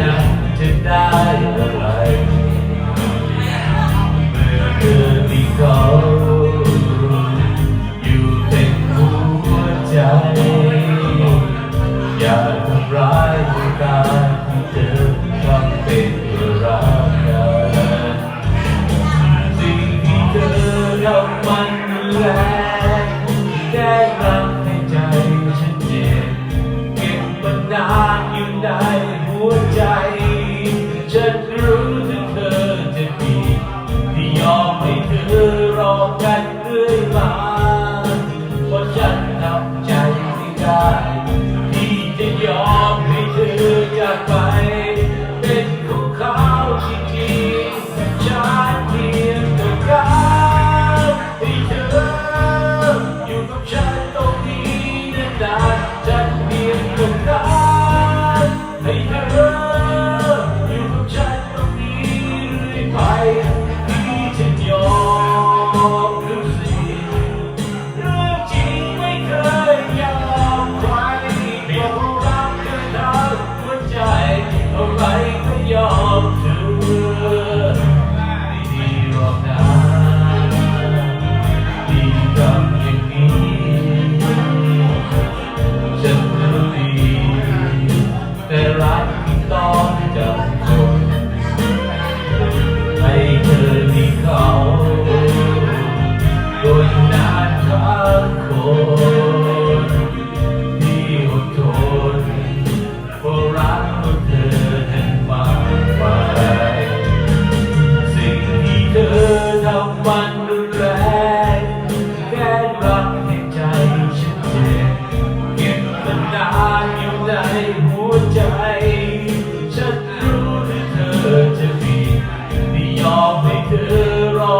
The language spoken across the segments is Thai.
นั้นจะได้อะไรเมื่อเธอมีเขาอยู่เต็มหัวใจ อย่าทำร้ายกานที่เธอทำเป็นรักกันสิ่งที่เธอทำมันแรงแค่ทำให้ใจฉันเจ็บเก็บมานานอยู่ได้ Oh.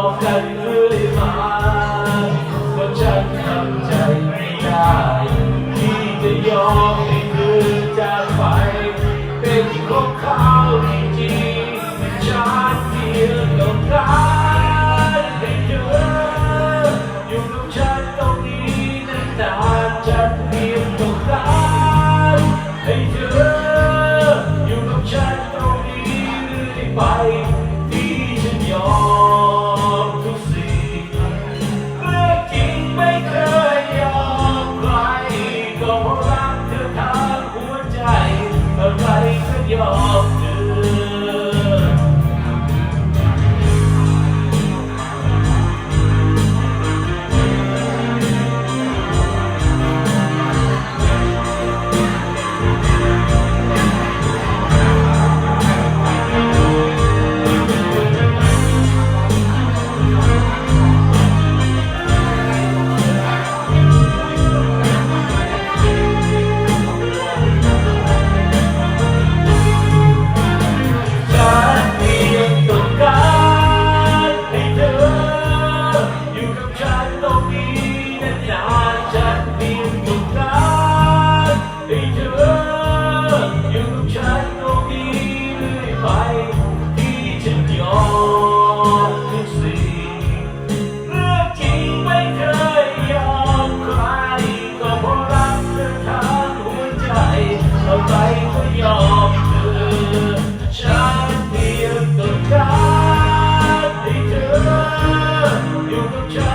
บอกกันเรื่อยมาว่าฉันทำใจไม่ได้ ที่จะยอมให้เธอจากไป เป็นของเขาจริงๆฉันเพียงต้องการให้เธออยู่กับฉันตรงนี้นานๆฉัน Lord,